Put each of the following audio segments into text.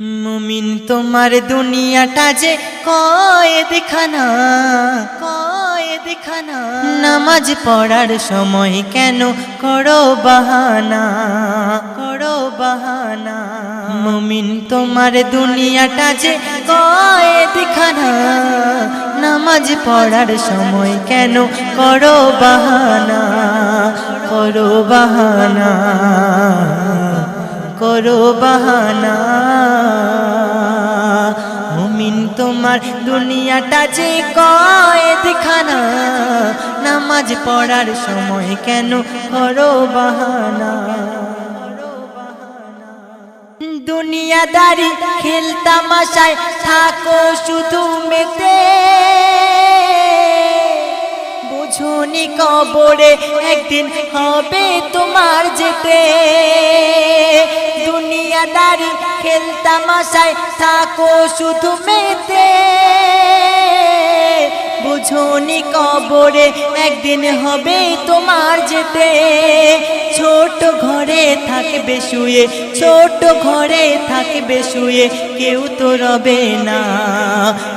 মুমিন তোমার দুনিয়াটা যে কয়ে দেখানা কয়ে খানা নামাজ পড়ার সময় কেন করো বাহানা করো বাহানা? মুমিন তোমার দুনিয়াটা যে কয়ে দেখানা নামাজ পড়ার সময় কেন করো বাহানা করো বাহানা? করো বাহানা। মুমিন তোমার দুনিয়াটা যে কয়েদ খানা নামাজ পড়ার সময় কেন করো বাহানা? দুনিয়াদারি খেলতামাশায় থাকো শুধু মেতে। বুঝুনি কবরে একদিন হবে তোমার যেতে। দুনিয়াদারি খেলতামাশায় থাকো শুধু মেতে। বুঝুনি কবরে একদিন হবে তোমার যেতে। ছোট ঘরে থাকবে শুয়ে, ছোট ঘরে থাকবে শুয়ে। কেউ তো রবে না,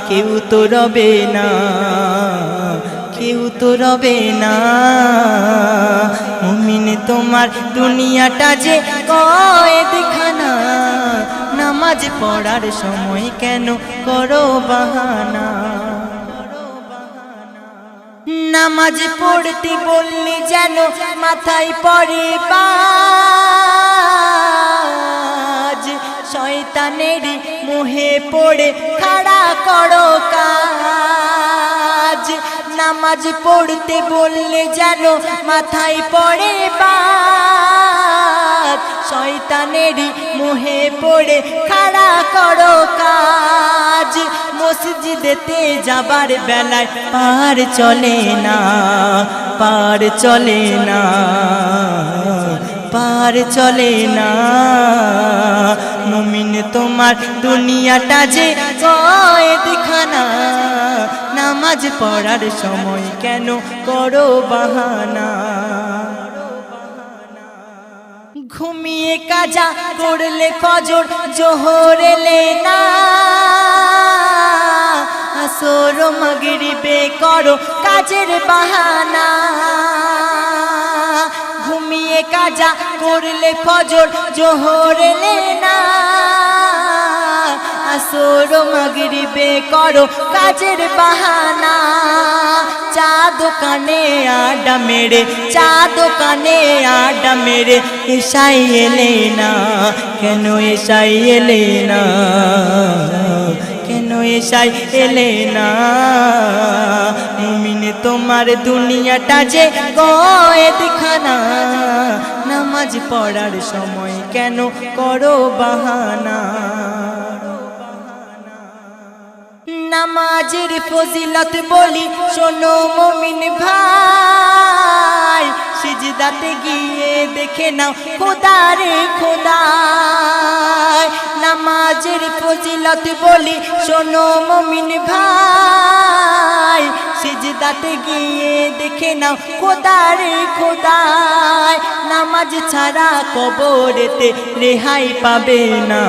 কেউ তো রবে না, কেউ তো রবে না। মুমিন তোমার দুনিয়াটা যে কয়েদ খানা নামাজ পড়ার সময় কেন করো বাহানা? নামাজ পড়তে বললে যেন মাথায় পড়ে বাজ। শয়তানেরই মোহে পড়ে খাড়া করো কাজ। নামাজ পড়তে বললে যেন মাথায় পড়ে বাজ। শয়তানেরই মোহে পড়ে, খাড়া করো কাজ। মসজিদেতে যাবার বেলায় পার চলে না, পার চলে না, পার চলে না। মুমিন তোমার দুনিয়াটা যে কয়েদ খানা নামাজ পড়ার সময় কেন করো বাহানা? ঘুমিয়ে কাজা করলে ফজর, জোহর এলে না। আসর মগরিবে করো কাজের বাহানা। ঘুমিয়ে কাজা করলে ফজর, জোহর এলে না। আসর মগরিবে করো কাজের বাহানা। চা দোকানে আডা মেরে, চা দোকানে আডা মেরে, এসাই এলে না, কেন এসাই এলে না, কেন এসাই এলে না? মুমিন, তোমার দুনিয়াটা যে কয়েদ খানা নামাজ পড়ার সময় কেন করো বাহানা? নামাজের ফজিলত বলি, শোনো মমিন ভাই, সিজদাতে গিয়ে দেখে নাও খোদারে খোদায় নামাজের ফজিলত বলি, শোনো মমিন ভাই, সিজদাতে গিয়ে দেখে নাও খোদারে খোদায় নামাজ ছাড়া কবরেতে রেহাই পাবে না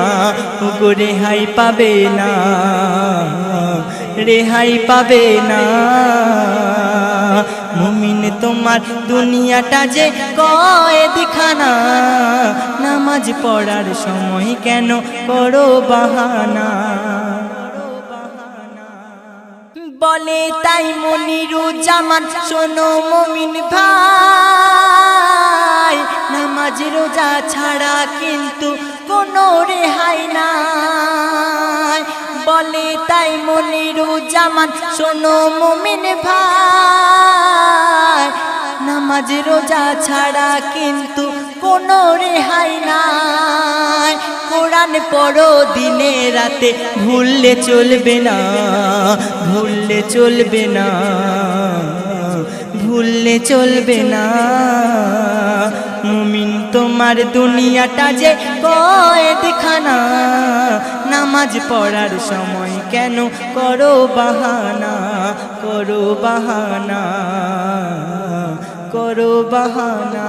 গো রেহাই পাবে না। রেহাই পাবে না। মুমিন, তোমার দুনিয়াটা যে কয়েদ খানা নামাজ পড়ার সময় কেন করো বাহানা? বলে তাই মনিরু জামান শোনো মমিন ভাই, নামাজ রোজা ছাড়া কিন্তু কোনো রেহাই নাই। বলে তাই মনিরু জামান শোনো মমিন ভাই, নামাজ রোজা ছাড়া কিন্তু কোনো রেহাই নাই। কোরআন পড়ো দিনে রাতে, ভুললে চলবে না, ভুললে চলবে না, ভুললে চলবে না। মুমিন তোমার দুনিয়াটা যে কয়েদ খানা নামাজ পড়ার সময় কেন করো বাহানা? করো বাহানা করো বাহানা।